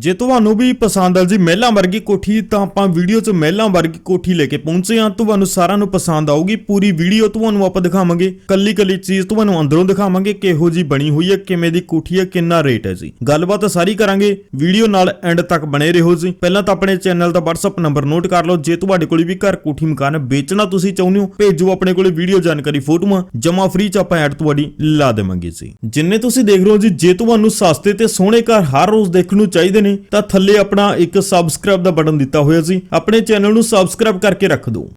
ਜੇ ਤੁਹਾਨੂੰ ਵੀ ਪਸੰਦ ਆ ਜੀ ਮਹਿਲਾਂ ਵਰਗੀ ਕੋਠੀ, ਤਾਂ ਆਪਾਂ ਵੀਡੀਓ 'ਚ ਮਹਿਲਾਂ ਵਰਗੀ ਕੋਠੀ ਲੈ ਕੇ ਪਹੁੰਚੇ ਆ ਤੁਹਾਨੂੰ ਸਾਰਿਆਂ ਨੂੰ ਪਸੰਦ ਆਊਗੀ। ਪੂਰੀ ਵੀਡੀਓ ਤੁਹਾਨੂੰ ਆਪਾਂ ਦਿਖਾਵਾਂਗੇ। ਕੱਲੀ ਕੱਲੀ ਚੀਜ਼ ਤੁਹਾਨੂੰ ਅੰਦਰੋਂ ਦਿਖਾਵਾਂਗੇ ਕਿਹੋ ਜੀ ਬਣੀ ਹੋਈ ਹੈ, ਕਿਵੇਂ ਦੀ ਕੋਠੀ ਹੈ, ਕਿੰਨਾ ਰੇਟ ਹੈ ਜੀ। ਗੱਲਬਾਤ ਸਾਰੀ ਕਰਾਂਗੇ। ਵੀਡੀਓ ਨਾਲ ਐਂਡ ਤੱਕ ਬਣੇ ਰਹੋ ਜੀ। ਪਹਿਲਾਂ ਤਾਂ ਆਪਣੇ ਚੈਨਲ ਦਾ WhatsApp ਨੰਬਰ ਨੋਟ ਕਰ ਲਓ। ਜੇ ਤੁਹਾਡੇ ਕੋਲ ਵੀ ਘਰ ਕੋਠੀ ਮਕਾਨ ਵੇਚਣਾ ਤੁਸੀਂ ਚਾਹੁੰਦੇ ਹੋ, ਭੇਜੋ ਆਪਣੇ ਕੋਲੇ ਵੀਡੀਓ ਜਾਣਕਾਰੀ ਫੋਟੋਆਂ। ਜਮਾ ਫ੍ਰੀ ਚ ਆਪਾਂ ਐਡ ਤੁਹਾਡੀ ਲਾ ਦੇਵਾਂਗੇ ਜੀ। ਜਿੰਨੇ ਤੁਸੀਂ ਦੇਖ ਰਹੇ ਹੋ ਜੀ, ਜੇ ਤੁਹਾਨੂੰ ਸਸਤੇ ਤੇ ਸੋਹਣੇ ਘਰ ਹਰ ਰੋਜ਼ ਦੇਖਣ ਨੂੰ ਚਾਹੀਦੇ ਨੇ ਤਾਂ ਥੱਲੇ ਆਪਣਾ ਇੱਕ ਸਬਸਕ੍ਰਾਈਬ ਦਾ ਬਟਨ ਦਿੱਤਾ ਹੋਇਆ ਸੀ। ਆਪਣੇ ਚੈਨਲ ਨੂੰ ਸਬਸਕ੍ਰਾਈਬ ਕਰਕੇ ਰੱਖ ਦਿਓ।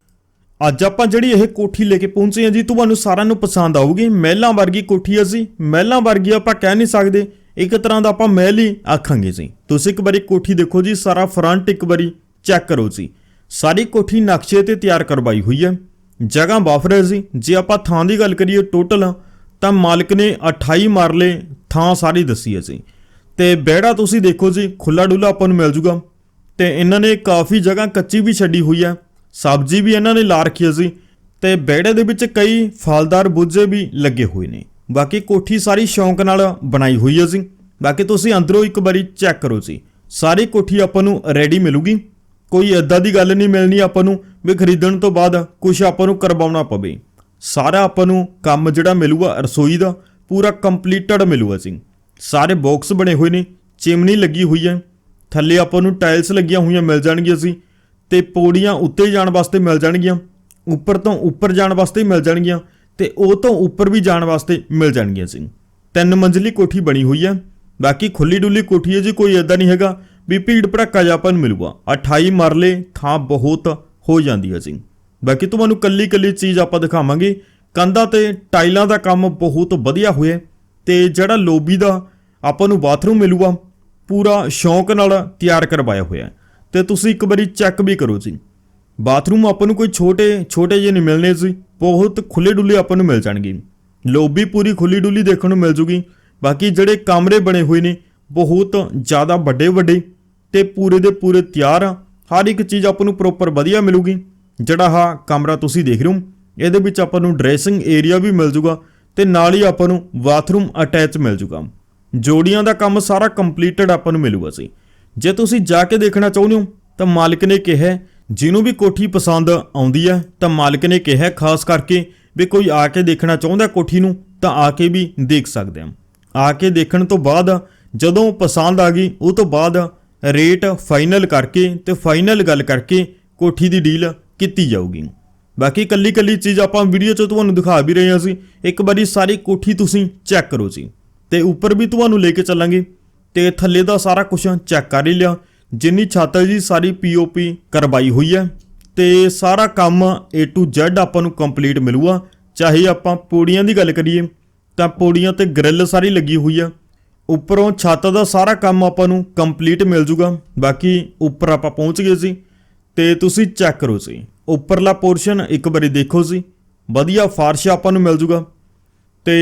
ਅੱਜ ਆਪਾਂ ਜਿਹੜੀ ਇਹ ਕੋਠੀ ਲੈ ਕੇ ਪਹੁੰਚੇ ਹਾਂ ਜੀ, ਤੁਹਾਨੂੰ ਸਾਰਿਆਂ ਨੂੰ ਪਸੰਦ ਆਊਗੀ। ਮਹਿਲਾਂ ਵਰਗੀ ਕੋਠੀ ਹੈ ਜੀ। ਮਹਿਲਾਂ ਵਰਗੀ ਆਪਾਂ ਕਹਿ ਨਹੀਂ ਸਕਦੇ। ਇੱਕ ਤਰ੍ਹਾਂ ਦਾ ਆਪਾਂ ਮਹਿਲ ਹੀ ਆਖਾਂਗੇ ਜੀ। ਤੁਸੀਂ ਇੱਕ ਵਾਰੀ ਕੋਠੀ ਦੇਖੋ ਜੀ, ਸਾਰਾ ਫਰੰਟ ਇੱਕ ਵਾਰੀ ਚੈੱਕ ਕਰੋ ਜੀ। ਸਾਰੀ ਕੋਠੀ ਨਕਸ਼ੇ ਤੇ ਤਿਆਰ ਕਰਵਾਈ ਹੋਈ ਹੈ। ਜਗ੍ਹਾ ਬਾਫਰ ਹੈ ਜੀ। ਜੇ ਆਪਾਂ ਥਾਂ ਦੀ ਗੱਲ ਕਰੀਏ ਟੋਟਲ ਤਾਂ ਮਾਲਕ ਨੇ 28 ਮਰਲੇ ਥਾਂ ਸਾਰੀ ਦੱਸੀ ਹੈ ਜੀ। ਤੇ ਬਹਿੜਾ ਤੁਸੀਂ ਦੇਖੋ ਜੀ ਖੁੱਲਾ ਡੁੱਲਾ ਆਪਾਂ ਨੂੰ ਮਿਲ ਜੂਗਾ। ਤੇ ਇਹਨਾਂ ਨੇ ਕਾਫੀ ਜਗ੍ਹਾ ਕੱਚੀ ਵੀ ਛੱਡੀ ਹੋਈ ਹੈ। ਸਬਜ਼ੀ ਵੀ ਇਹਨਾਂ ਨੇ ਲਾ ਰੱਖੀ ਹੈ ਜੀ। ਤੇ ਬਹਿੜੇ ਦੇ ਵਿੱਚ ਕਈ ਫਲਦਾਰ ਬੂਝੇ ਵੀ ਲੱਗੇ ਹੋਏ ਨੇ। ਬਾਕੀ ਕੋਠੀ ਸਾਰੀ ਸ਼ੌਂਕ ਨਾਲ ਬਣਾਈ ਹੋਈ ਹੈ ਜੀ। ਬਾਕੀ ਤੁਸੀਂ ਅੰਦਰੋਂ ਇੱਕ ਵਾਰੀ ਚੈੱਕ ਕਰੋ ਜੀ। ਸਾਰੀ ਕੋਠੀ ਆਪਾਂ ਨੂੰ ਰੈਡੀ ਮਿਲੂਗੀ। ਕੋਈ ਏਦਾਂ ਦੀ ਗੱਲ ਨਹੀਂ ਮਿਲਣੀ ਆਪਾਂ ਨੂੰ ਵੀ ਖਰੀਦਣ ਤੋਂ ਬਾਅਦ ਕੁਝ ਆਪਾਂ ਨੂੰ ਕਰਵਾਉਣਾ ਪਵੇ। ਸਾਰਾ ਆਪਾਂ ਨੂੰ ਕੰਮ ਜਿਹੜਾ ਮਿਲੂਗਾ, ਰਸੋਈ ਦਾ, ਪੂਰਾ ਕੰਪਲੀਟਡ ਮਿਲੂਗਾ ਜੀ। ਸਾਰੇ ਬਾਕਸ ਬਣੇ ਹੋਏ ਨੇ ਚਿਮਨੀ ਲੱਗੀ ਹੋਈ ਹੈ। ਥੱਲੇ ਆਪਾਂ ਨੂੰ ਟਾਇਲਸ ਲੱਗੀਆਂ ਹੋਈਆਂ ਮਿਲ ਜਾਣਗੀਆਂ ਸੀ ਤੇ ਪੌੜੀਆਂ ਉੱਤੇ ਜਾਣ ਵਾਸਤੇ ਮਿਲ ਜਾਣਗੀਆਂ, ਉੱਪਰ ਤੋਂ ਉੱਪਰ ਜਾਣ ਵਾਸਤੇ ਮਿਲ ਜਾਣਗੀਆਂ ਤੇ ਉਹ ਤੋਂ ਉੱਪਰ ਵੀ ਜਾਣ ਵਾਸਤੇ ਮਿਲ ਜਾਣਗੀਆਂ ਸੀ। ਤਿੰਨ ਮੰਜ਼ਲੀ ਕੋਠੀ ਬਣੀ ਹੋਈ ਹੈ, ਬਾਕੀ ਖੁੱਲੀ ਡੁੱਲੀ ਕੋਠੀ ਹੈ ਜੀ ਕੋਈ ਏਦਾਂ ਨਹੀਂ ਹੈਗਾ ਵੀ ਭੀੜ ਭੜੱਕਾ ਜਿਹਾ ਆਪਾਂ ਨੂੰ ਮਿਲੂਗਾ। 28 ਮਰਲੇ ਥਾਂ ਬਹੁਤ ਹੋ ਜਾਂਦੀ ਹੈ ਜੀ ਬਾਕੀ ਤੁਹਾਨੂੰ ਕੱਲੀ ਕੱਲੀ ਚੀਜ਼ ਆਪਾਂ ਦਿਖਾਵਾਂਗੇ। ਕੰਧਾਂ ਤੇ ਟਾਈਲਾਂ ਦਾ ਕੰਮ ਬਹੁਤ ਵਧੀਆ ਹੋਇਆ। ਤੇ ਜਿਹੜਾ ਲੋਬੀ ਦਾ ਆਪਾਂ ਨੂੰ ਬਾਥਰੂਮ ਮਿਲੂਗਾ, ਪੂਰਾ ਸ਼ੌਂਕ ਨਾਲ ਤਿਆਰ ਕਰਵਾਇਆ ਹੋਇਆ ਹੈ। ਤੇ ਤੁਸੀਂ ਇੱਕ ਵਾਰੀ ਚੈੱਕ ਵੀ ਕਰੋ ਜੀ। ਬਾਥਰੂਮ ਆਪਾਂ ਨੂੰ ਕੋਈ ਛੋਟੇ ਛੋਟੇ ਜਿਹੇ ਨਹੀਂ ਮਿਲਨੇ ਸੀ ਬਹੁਤ ਖੁੱਲੇ ਡੁੱਲੇ ਆਪਾਂ ਨੂੰ ਮਿਲ ਜਾਣਗੇ। ਲੋਬੀ ਪੂਰੀ ਖੁੱਲੀ ਡੁੱਲੀ ਦੇਖਣ ਨੂੰ ਮਿਲ ਜੂਗੀ। ਬਾਕੀ ਜਿਹੜੇ ਕਮਰੇ ਬਣੇ ਹੋਏ ਨੇ, ਬਹੁਤ ਜ਼ਿਆਦਾ ਵੱਡੇ ਵੱਡੇ ਤੇ ਪੂਰੇ ਦੇ ਪੂਰੇ ਤਿਆਰ ਆ। ਹਰ ਇੱਕ ਚੀਜ਼ ਆਪਾਂ ਨੂੰ ਪ੍ਰੋਪਰ ਵਧੀਆ ਮਿਲੂਗੀ। ਜਿਹੜਾ ਆ ਕਮਰਾ ਤੁਸੀਂ ਦੇਖ ਰਹੇ ਹੋ, ਇਹਦੇ ਵਿੱਚ ਆਪਾਂ ਨੂੰ ਡਰੈਸਿੰਗ ਏਰੀਆ ਵੀ ਮਿਲ ਜੂਗਾ। ਤੇ ਨਾਲ ਹੀ ਆਪਾਂ ਨੂੰ ਬਾਥਰੂਮ ਅਟੈਚ ਮਿਲ ਜੂਗਾ। ਜੋੜੀਆਂ ਦਾ ਕੰਮ ਸਾਰਾ ਕੰਪਲੀਟਡ ਆਪਾਂ ਨੂੰ ਮਿਲੂਗਾ ਸੀ ਜੇ ਤੁਸੀਂ ਜਾ ਕੇ ਦੇਖਣਾ ਚਾਹੁੰਦੇ ਹੋ, ਤਾਂ ਮਾਲਕ ਨੇ ਕਿਹਾ, ਜਿਹਨੂੰ ਵੀ ਕੋਠੀ ਪਸੰਦ ਆਉਂਦੀ ਹੈ, ਤਾਂ ਮਾਲਕ ਨੇ ਕਿਹਾ, ਖਾਸ ਕਰਕੇ ਵੀ ਕੋਈ ਆ ਕੇ ਦੇਖਣਾ ਚਾਹੁੰਦਾ ਕੋਠੀ ਨੂੰ, ਤਾਂ ਆ ਕੇ ਵੀ ਦੇਖ ਸਕਦੇ ਆ ਆ ਕੇ ਦੇਖਣ ਤੋਂ ਬਾਅਦ ਜਦੋਂ ਪਸੰਦ ਆ ਗਈ, ਉਹ ਤੋਂ ਬਾਅਦ ਰੇਟ ਫਾਈਨਲ ਕਰਕੇ ਤੇ ਫਾਈਨਲ ਗੱਲ ਕਰਕੇ ਕੋਠੀ ਦੀ ਡੀਲ ਕੀਤੀ ਜਾਊਗੀ। ਬਾਕੀ ਕੱਲੀ ਕੱਲੀ ਚੀਜ਼ ਆਪਾਂ ਵੀਡੀਓ 'ਚ ਤੁਹਾਨੂੰ ਦਿਖਾ ਵੀ ਰਹੇ ਹਾਂ ਅਸੀਂ ਇੱਕ ਵਾਰੀ ਸਾਰੀ ਕੋਠੀ ਤੁਸੀਂ ਚੈੱਕ ਕਰੋ ਜੀ। ਤੇ ਉੱਪਰ ਵੀ ਤੁਹਾਨੂੰ ਲੈ ਕੇ ਚੱਲਾਂਗੇ। ਤੇ ਥੱਲੇ ਦਾ ਸਾਰਾ ਕੁਝ ਚੈੱਕ ਕਰ ਹੀ ਲਿਆ। ਜਿੰਨੀ ਛੱਤ ਜੀ, ਸਾਰੀ ਪੀਓਪੀ ਕਰਵਾਈ ਹੋਈ ਹੈ। ਤੇ ਸਾਰਾ ਕੰਮ A to Z ਆਪਾਂ ਨੂੰ ਕੰਪਲੀਟ ਮਿਲੂਗਾ। ਚਾਹੇ ਆਪਾਂ ਪੌੜੀਆਂ ਦੀ ਗੱਲ ਕਰੀਏ, ਤਾਂ ਪੌੜੀਆਂ ਤੇ ਗ੍ਰਿਲ ਸਾਰੀ ਲੱਗੀ ਹੋਈ ਆ। ਉੱਪਰੋਂ ਛੱਤ ਦਾ ਸਾਰਾ ਕੰਮ ਆਪਾਂ ਨੂੰ ਕੰਪਲੀਟ ਮਿਲ ਜੂਗਾ। ਬਾਕੀ ਉੱਪਰ ਆਪਾਂ ਪਹੁੰਚ ਗਏ ਸੀ ਤੇ ਤੁਸੀਂ ਚੈੱਕ ਕਰੋ ਜੀ। ਉੱਪਰਲਾ ਪੋਰਸ਼ਨ ਇੱਕ ਵਾਰੀ ਦੇਖੋ ਸੀ ਵਧੀਆ ਫਾਰਸ਼ ਆਪਾਂ ਨੂੰ ਮਿਲ ਜੂਗਾ। ਤੇ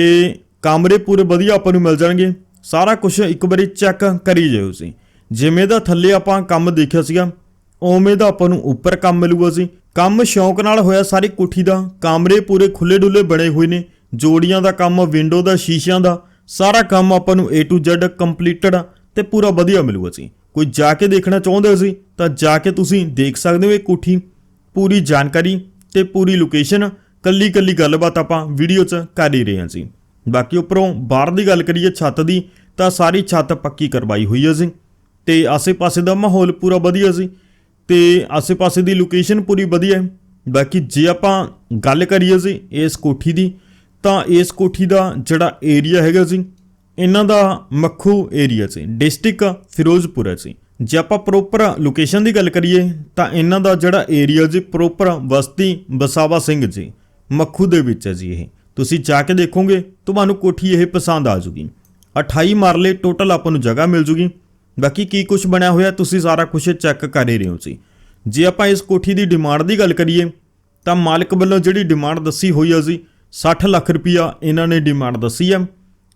ਕਮਰੇ ਪੂਰੇ ਵਧੀਆ ਆਪਾਂ ਨੂੰ ਮਿਲ ਜਾਣਗੇ। ਸਾਰਾ ਕੁਝ ਇੱਕ ਵਾਰੀ ਚੈੱਕ ਕਰੀ ਜਾਇਓ ਜੀ। ਜਿਵੇਂ ਦਾ ਥੱਲੇ ਆਪਾਂ ਕੰਮ ਦੇਖਿਆ ਸੀਗਾ, ਉਵੇਂ ਦਾ ਆਪਾਂ ਨੂੰ ਉੱਪਰ ਕੰਮ ਮਿਲੂਗਾ ਸੀ ਕੰਮ ਸ਼ੌਂਕ ਨਾਲ ਹੋਇਆ ਸਾਰੀ ਕੋਠੀ ਦਾ। ਕਮਰੇ ਪੂਰੇ ਖੁੱਲੇ ਡੁੱਲੇ ਬਣੇ ਹੋਏ ਨੇ। ਜੋੜੀਆਂ ਦਾ ਕੰਮ ਵਿੰਡੋ ਦਾ, ਸ਼ੀਸ਼ਿਆਂ ਦਾ। ਸਾਰਾ ਕੰਮ ਆਪਾਂ ਨੂੰ A to Z ਕੰਪਲੀਟਡ ਤੇ ਪੂਰਾ ਵਧੀਆ ਮਿਲੂਗਾ ਸੀ ਕੋਈ ਜਾ ਕੇ ਦੇਖਣਾ ਚਾਹੁੰਦੇ ਸੀ ਤਾਂ ਜਾ ਕੇ ਤੁਸੀਂ ਦੇਖ ਸਕਦੇ ਹੋ ਇਹ ਕੋਠੀ। ਪੂਰੀ ਜਾਣਕਾਰੀ ਤੇ ਪੂਰੀ ਲੋਕੇਸ਼ਨ ਕੱਲੀ ਕੱਲੀ ਗੱਲਬਾਤ ਆਪਾਂ ਵੀਡੀਓ 'ਚ ਕਰ ਹੀ ਰਹੇ ਹਾਂ ਜੀ। ਬਾਕੀ ਉੱਪਰੋਂ ਬਾਹਰ ਦੀ ਗੱਲ ਕਰੀਏ ਛੱਤ ਦੀ, ਤਾਂ ਸਾਰੀ ਛੱਤ ਪੱਕੀ ਕਰਵਾਈ ਹੋਈ ਹੈ ਜੀ। ਤੇ ਆਸੇ-ਪਾਸੇ ਦਾ ਮਾਹੌਲ ਪੂਰਾ ਵਧੀਆ ਸੀ ਤੇ ਆਸੇ-ਪਾਸੇ ਦੀ ਲੋਕੇਸ਼ਨ ਪੂਰੀ ਵਧੀਆ ਹੈ। ਬਾਕੀ ਜੇ ਆਪਾਂ ਗੱਲ ਕਰੀਏ ਜੀ ਇਸ ਕੋਠੀ ਦੀ, ਤਾਂ ਇਸ ਕੋਠੀ ਦਾ ਜਿਹੜਾ ਏਰੀਆ ਹੈਗਾ ਜੀ, ਇਹਨਾਂ ਦਾ ਮੱਖੂ ਏਰੀਆ ਸੀ ਡਿਸਟ੍ਰਿਕਟ ਫਿਰੋਜ਼ਪੁਰ ਹੈ ਜੀ। ਜੇ ਆਪਾਂ ਪ੍ਰੋਪਰ ਲੋਕੇਸ਼ਨ ਦੀ ਗੱਲ ਕਰੀਏ, ਤਾਂ ਇਹਨਾਂ ਦਾ ਜਿਹੜਾ ਏਰੀਆ ਜੀ ਪ੍ਰੋਪਰ ਬਸਤੀ ਬਸਾਵਾ ਸਿੰਘ ਜੀ, ਮੱਖੂ ਦੇ ਵਿੱਚ ਹੈ ਜੀ ਇਹ। ਤੁਸੀਂ ਜਾ ਕੇ ਦੇਖੋਗੇ, ਤੁਹਾਨੂੰ ਕੋਠੀ ਇਹ ਪਸੰਦ ਆ ਜੂਗੀ। 28 ਮਰਲੇ ਟੋਟਲ ਆਪਾਂ ਨੂੰ ਜਗ੍ਹਾ ਮਿਲ ਜੂਗੀ। ਬਾਕੀ ਕੀ ਕੁਝ ਬਣਿਆ ਹੋਇਆ, ਤੁਸੀਂ ਸਾਰਾ ਕੁਝ ਚੈੱਕ ਕਰ ਹੀ ਰਹੇ ਹੋ ਜੀ। ਜੇ ਆਪਾਂ ਇਸ ਕੋਠੀ ਦੀ ਡਿਮਾਂਡ ਦੀ ਗੱਲ ਕਰੀਏ, ਤਾਂ ਮਾਲਕ ਵੱਲੋਂ ਜਿਹੜੀ ਡਿਮਾਂਡ ਦੱਸੀ ਹੋਈ ਹੈ ਜੀ 60 ਲੱਖ ਰੁਪਇਆ ਇਹਨਾਂ ਨੇ ਡਿਮਾਂਡ ਦੱਸੀ ਹੈ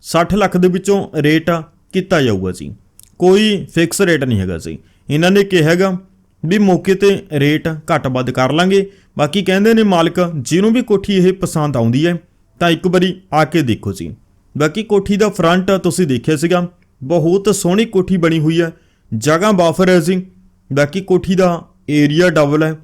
60 ਲੱਖ ਦੇ ਵਿੱਚੋਂ ਰੇਟ ਕੀਤਾ ਜਾਊਗਾ ਜੀ। ਕੋਈ ਫਿਕਸ ਰੇਟ ਨਹੀਂ ਹੈਗਾ ਸੀ। ਇਹਨਾਂ ਨੇ ਕਿਹਾ ਹੈਗਾ ਵੀ ਮੌਕੇ ਤੇ ਰੇਟ ਘੱਟ ਵੱਧ ਕਰ ਲਾਂਗੇ। ਬਾਕੀ ਕਹਿੰਦੇ ਨੇ ਮਾਲਕ, ਜਿਹਨੂੰ ਵੀ ਕੋਠੀ ਇਹ ਪਸੰਦ ਆਉਂਦੀ ਹੈ, ਤਾਂ ਇੱਕ ਵਾਰੀ ਆ ਕੇ ਦੇਖੋ ਜੀ। ਬਾਕੀ ਕੋਠੀ ਦਾ ਫਰੰਟ ਤੁਸੀਂ ਦੇਖਿਆ ਸੀਗਾ, ਬਹੁਤ ਸੋਹਣੀ ਕੋਠੀ ਬਣੀ ਹੋਈ ਹੈ। ਜਗ੍ਹਾ ਬਾਫਰ ਹੈ ਜੀ। ਬਾਕੀ ਕੋਠੀ ਦਾ ਏਰੀਆ ਡਬਲ ਹੈ।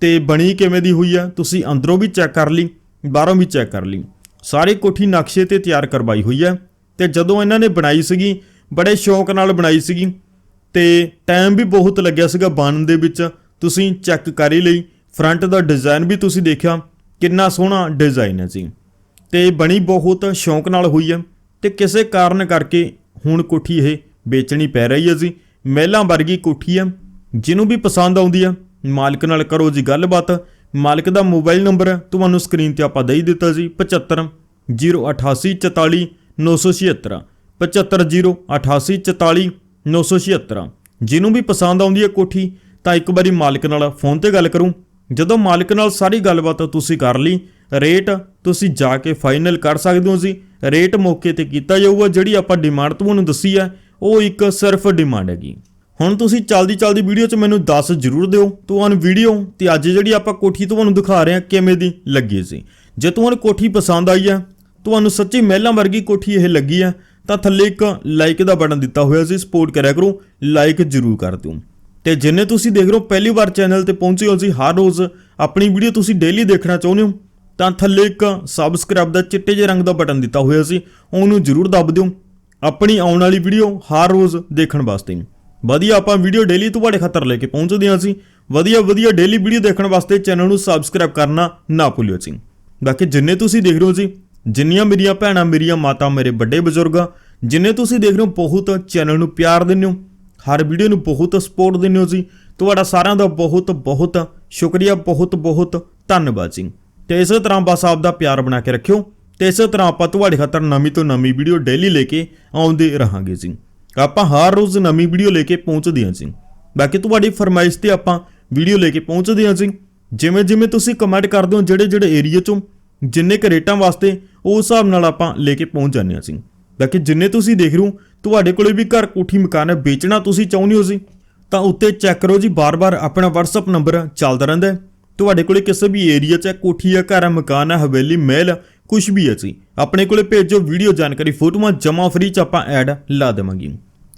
ਤੇ ਬਣੀ ਕਿਵੇਂ ਦੀ ਹੋਈ ਹੈ, ਤੁਸੀਂ ਅੰਦਰੋਂ ਵੀ ਚੈੱਕ ਕਰ ਲਈ, ਬਾਹਰੋਂ ਵੀ ਚੈੱਕ ਕਰ ਲਈ। ਸਾਰੀ ਕੋਠੀ ਨਕਸ਼ੇ ਤੇ ਤਿਆਰ ਕਰਵਾਈ ਹੋਈ ਹੈ। ਤੇ ਜਦੋਂ ਇਹਨਾਂ ਨੇ ਬਣਾਈ ਸੀਗੀ ਬੜੇ ਸ਼ੌਂਕ ਨਾਲ ਬਣਾਈ ਸੀਗੀ ਤੇ ਟਾਈਮ ਵੀ ਬਹੁਤ ਲੱਗਿਆ ਸੀਗਾ ਬਣਨ ਦੇ ਵਿੱਚ। ਤੁਸੀਂ ਚੈੱਕ ਕਰ ਹੀ ਲਈ। ਫਰੰਟ ਦਾ ਡਿਜ਼ਾਈਨ ਵੀ ਤੁਸੀਂ ਦੇਖਿਆ। ਕਿੰਨਾ ਸੋਹਣਾ ਡਿਜ਼ਾਈਨ ਹੈ ਜੀ। ਤੇ ਬਣੀ ਬਹੁਤ ਸ਼ੌਂਕ ਨਾਲ ਹੋਈ ਹੈ। ਤੇ ਕਿਸੇ ਕਾਰਨ ਕਰਕੇ ਹੁਣ ਕੋਠੀ ਇਹ ਵੇਚਣੀ ਪੈ ਰਹੀ ਹੈ ਜੀ। ਮਹਿਲਾਂ ਵਰਗੀ ਕੋਠੀ ਹੈ। ਜਿਹਨੂੰ ਵੀ ਪਸੰਦ ਆਉਂਦੀ ਹੈ, ਮਾਲਕ ਨਾਲ ਕਰੋ ਜੀ ਗੱਲਬਾਤ। ਮਾਲਕ ਦਾ ਮੋਬਾਈਲ ਨੰਬਰ ਤੁਹਾਨੂੰ ਸਕਰੀਨ ਤੇ ਆਪਾਂ ਦੇ ਦਿੱਤਾ ਜੀ। 75 088 44 976 75 088 44 976 ਜਿਹਨੂੰ ਵੀ ਪਸੰਦ ਆਉਂਦੀ ਹੈ ਕੋਠੀ, ਤਾਂ ਇੱਕ ਵਾਰੀ ਮਾਲਕ ਨਾਲ ਫੋਨ ਤੇ ਗੱਲ ਕਰੂੰ। ਜਦੋਂ ਮਾਲਕ ਨਾਲ ਸਾਰੀ ਗੱਲਬਾਤ ਤੁਸੀਂ ਕਰ ਲਈ, ਰੇਟ ਤੁਸੀਂ ਜਾ ਕੇ ਫਾਈਨਲ ਕਰ ਸਕਦੇ ਹੋ ਜੀ। ਰੇਟ ਮੌਕੇ ਤੇ ਕੀਤਾ ਜਾਊਗਾ, ਜਿਹੜੀ ਆਪਾਂ ਡਿਮਾਂਡ ਤੁਹਾਨੂੰ ਦੱਸੀ ਹੈ, ਉਹ ਇੱਕ ਸਿਰਫ ਡਿਮਾਂਡ ਹੈਗੀ। ਹੁਣ ਤੁਸੀਂ ਚਲਦੀ ਚਲਦੀ ਵੀਡੀਓ 'ਚ ਮੈਨੂੰ ਦੱਸ ਜ਼ਰੂਰ ਦਿਓ ਤੁਹਾਨੂੰ ਵੀਡੀਓ ਤੇ ਅੱਜ ਜਿਹੜੀ ਆਪਾਂ ਕੋਠੀ ਤੁਹਾਨੂੰ ਦਿਖਾ ਰਹੇ ਹਾਂ ਕਿਵੇਂ ਦੀ ਲੱਗੀ ਸੀ ਜੇ ਤੁਹਾਨੂੰ ਕੋਠੀ ਪਸੰਦ ਆਈ ਹੈ, ਤੁਹਾਨੂੰ ਸੱਚੀ ਮਹਿਲਾਂ ਵਰਗੀ ਕੋਠੀ ਇਹ ਲੱਗੀ ਹੈ ਤਾਂ ਥੱਲੇ ਇੱਕ ਲਾਈਕ ਦਾ ਬਟਨ ਦਿੱਤਾ ਹੋਇਆ ਸੀ ਸਪੋਰਟ ਕਰਿਆ ਕਰੋ ਲਾਈਕ ਜ਼ਰੂਰ ਕਰ ਦਿਓ। ਤੇ ਜਿੰਨੇ ਤੁਸੀਂ ਦੇਖ ਰਹੇ ਹੋ, ਪਹਿਲੀ ਵਾਰ ਚੈਨਲ ਤੇ ਪਹੁੰਚੇ ਹੋ ਜੀ ਹਰ ਰੋਜ਼ ਆਪਣੀ ਵੀਡੀਓ ਤੁਸੀਂ ਡੇਲੀ ਦੇਖਣਾ ਚਾਹੁੰਦੇ ਹੋ, ਤਾਂ ਥੱਲੇ ਇੱਕ ਸਬਸਕ੍ਰਾਈਬ ਦਾ ਚਿੱਟੇ ਜਿਹੇ ਰੰਗ ਦਾ ਬਟਨ ਦਿੱਤਾ ਹੋਇਆ ਸੀ, ਉਹਨੂੰ ਜ਼ਰੂਰ ਦੱਬ ਦਿਓ। ਆਪਣੀ ਆਉਣ ਵਾਲੀ ਵੀਡੀਓ ਹਰ ਰੋਜ਼ ਦੇਖਣ ਵਾਸਤੇ। ਵਧੀਆ ਆਪਾਂ ਵੀਡੀਓ ਡੇਲੀ ਤੁਹਾਡੇ ਖਾਤਰ ਲੈ ਕੇ ਪਹੁੰਚਦੇ ਹਾਂ ਅਸੀਂ। ਵਧੀਆ ਵਧੀਆ ਡੇਲੀ ਵੀਡੀਓ ਦੇਖਣ ਵਾਸਤੇ ਚੈਨਲ ਨੂੰ ਸਬਸਕ੍ਰਾਈਬ ਕਰਨਾ ਨਾ ਭੁੱਲਿਓ ਜੀ ਬਾਕੀ ਜਿੰਨੇ ਤੁਸੀਂ ਦੇਖ ਰਹੇ ਹੋ ਜੀ ਜਿੰਨੀਆਂ ਮੇਰੀਆਂ ਭੈਣਾਂ, ਮੇਰੀਆਂ ਮਾਤਾ, ਮੇਰੇ ਵੱਡੇ ਬਜ਼ੁਰਗਾਂ ਜਿੰਨੇ ਤੁਸੀਂ ਦੇਖ ਰਹੇ ਹੋ ਬਹੁਤ ਚੈਨਲ ਨੂੰ ਪਿਆਰ ਦਿੰਦੇ ਹੋ, ਹਰ ਵੀਡੀਓ ਨੂੰ ਬਹੁਤ ਸਪੋਰਟ ਦਿੰਦੇ ਹੋ ਜੀ। ਤੁਹਾਡਾ ਸਾਰਿਆਂ ਦਾ ਬਹੁਤ ਬਹੁਤ ਸ਼ੁਕਰੀਆ, ਬਹੁਤ ਬਹੁਤ ਧੰਨਵਾਦ ਜੀ। ਤੇ ਇਸੇ ਤਰ੍ਹਾਂ ਬਸ ਆਪ ਦਾ ਪਿਆਰ ਬਣਾ ਕੇ ਰੱਖਿਓ ਤੇ ਇਸੇ ਤਰ੍ਹਾਂ ਆਪਾਂ ਤੁਹਾਡੇ ਖਾਤਰ ਨਵੀਂ ਤੋਂ ਨਵੀਂ ਵੀਡੀਓ ਡੇਲੀ ਲੈ ਕੇ ਆਉਂਦੇ ਰਹਾਂਗੇ ਜੀ। ਆਪਾਂ ਹਰ ਰੋਜ਼ ਨਵੀਂ ਵੀਡੀਓ ਲੈ ਕੇ ਪਹੁੰਚਦੇ ਹਾਂ ਜੀ। ਬਾਕੀ ਤੁਹਾਡੀ ਫਰਮਾਇਸ਼ ਤੇ ਆਪਾਂ ਵੀਡੀਓ ਲੈ ਕੇ ਪਹੁੰਚਦੇ ਹਾਂ ਜੀ। ਜਿਵੇਂ ਜਿਵੇਂ ਤੁਸੀਂ ਕਮੈਂਟ ਕਰਦੇ ਹੋ, ਜਿਹੜੇ ਜਿਹੜੇ ਏਰੀਆ ਚੋਂ ਜਿੰਨੇ ਕੁ ਰੇਟਾਂ ਵਾਸਤੇ, ਉਸ ਹਿਸਾਬ ਨਾਲ ਆਪਾਂ ਲੈ ਕੇ ਪਹੁੰਚ ਜਾਂਦੇ ਹਾਂ ਜੀ। ਬਾਕੀ ਜਿੰਨੇ ਤੁਸੀਂ ਦੇਖ ਰਹੇ ਹੋ ਤੁਹਾਡੇ ਕੋਲੇ ਵੀ ਘਰ ਕੋਠੀ ਮਕਾਨ ਹੈ ਵੇਚਣਾ ਤੁਸੀਂ ਚਾਹੁੰਦੇ ਹੋ ਜੀ? ਤਾਂ ਉੱਤੇ ਚੈੱਕ ਕਰੋ ਜੀ ਬਾਰ-ਬਾਰ ਆਪਣਾ WhatsApp ਨੰਬਰ ਚੱਲਦਾ ਰਹਿੰਦਾ ਹੈ। ਤੁਹਾਡੇ ਕੋਲੇ ਕਿਸੇ ਵੀ ਏਰੀਆ 'ਚ ਹੈ, ਕੋਠੀ ਆ ਘਰ ਹੈ ਮਕਾਨ ਹੈ ਹਵੇਲੀ ਮਹਿਲ ਕੁਝ ਵੀ ਹੈ ਜੀ। ਆਪਣੇ ਕੋਲੇ ਭੇਜੋ ਵੀਡੀਓ ਜਾਣਕਾਰੀ ਫੋਟੋਆਂ ਜਮਾ ਫ੍ਰੀ 'ਚ ਆਪਾਂ ਐਡ ਲਾ ਦੇਵਾਂਗੇ।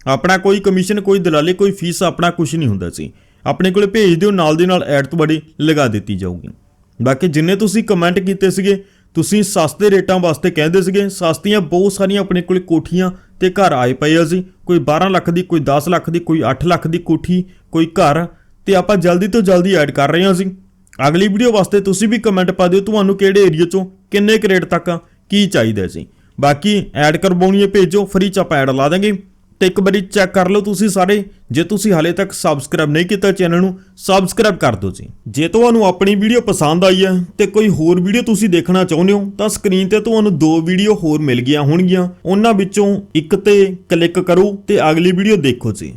ਆਪਣਾ ਕੋਈ ਕਮਿਸ਼ਨ ਕੋਈ ਦਲਾਲੀ ਕੋਈ ਫੀਸ ਆਪਣਾ ਕੁਝ ਨਹੀਂ ਹੁੰਦਾ ਸੀ ਆਪਣੇ ਕੋਲੇ ਭੇਜ ਦਿਓ ਨਾਲ ਦੀ ਨਾਲ ਐਡ ਤੁਹਾਡੀ ਲਗਾ ਦਿੱਤੀ ਜਾਊਗੀ। ਬਾਕੀ ਜਿੰਨੇ ਤੁਸੀਂ ਕਮੈਂਟ ਕੀਤੇ ਸੀਗੇ ਤੁਸੀਂ ਸਸਤੇ ਰੇਟਾਂ ਵਾਸਤੇ ਕਹਿੰਦੇ ਸੀਗੇ, ਸਸਤੀਆਂ ਬਹੁਤ ਸਾਰੀਆਂ ਆਪਣੇ ਕੋਲ ਕੋਠੀਆਂ ਤੇ ਘਰ ਆਏ ਪਏ ਆ ਜੀ। ਕੋਈ 12 ਲੱਖ ਦੀ, ਕੋਈ 10 ਲੱਖ ਦੀ, ਕੋਈ 8 ਲੱਖ ਦੀ ਕੋਠੀ, ਕੋਈ ਘਰ, ਤੇ ਆਪਾਂ ਜਲਦੀ ਤੋਂ ਜਲਦੀ ਐਡ ਕਰ ਰਹੇ ਹਾਂ ਜੀ। ਅਗਲੀ ਵੀਡੀਓ ਵਾਸਤੇ ਤੁਸੀਂ ਵੀ ਕਮੈਂਟ ਪਾ ਦਿਓ ਤੁਹਾਨੂੰ ਕਿਹੜੇ ਏਰੀਆ ਚੋਂ ਕਿੰਨੇ ਕੁ ਰੇਟ ਤੱਕ ਕੀ ਚਾਹੀਦਾ ਸੀ ਬਾਕੀ ਐਡ ਕਰਵਾਉਣੀ ਹੈ ਭੇਜੋ ਫ੍ਰੀ ਚ ਆਪਾਂ ਐਡ ਲਾ ਦਾਂਗੇ। ਤੇ ਇੱਕ ਵਾਰੀ ਚੈੱਕ ਕਰ ਲਓ ਤੁਸੀਂ ਸਾਰੇ। ਜੇ ਤੁਸੀਂ ਹਾਲੇ ਤੱਕ ਸਬਸਕ੍ਰਾਈਬ ਨਹੀਂ ਕੀਤਾ ਚੈਨਲ ਨੂੰ ਸਬਸਕ੍ਰਾਈਬ ਕਰ ਦਿਓ ਜੀ। ਜੇ ਤੁਹਾਨੂੰ ਆਪਣੀ ਵੀਡੀਓ ਪਸੰਦ ਆਈ ਹੈ ਤੇ ਕੋਈ ਹੋਰ ਵੀਡੀਓ ਤੁਸੀਂ ਦੇਖਣਾ ਚਾਹੁੰਦੇ ਹੋ, ਤਾਂ ਸਕਰੀਨ ਤੇ ਤੁਹਾਨੂੰ ਦੋ ਵੀਡੀਓ ਹੋਰ ਮਿਲ ਗਈਆਂ ਹੋਣਗੀਆਂ। ਉਹਨਾਂ ਵਿੱਚੋਂ ਇੱਕ ਤੇ ਕਲਿੱਕ ਕਰੋ ਤੇ ਅਗਲੀ ਵੀਡੀਓ ਦੇਖੋ ਜੀ।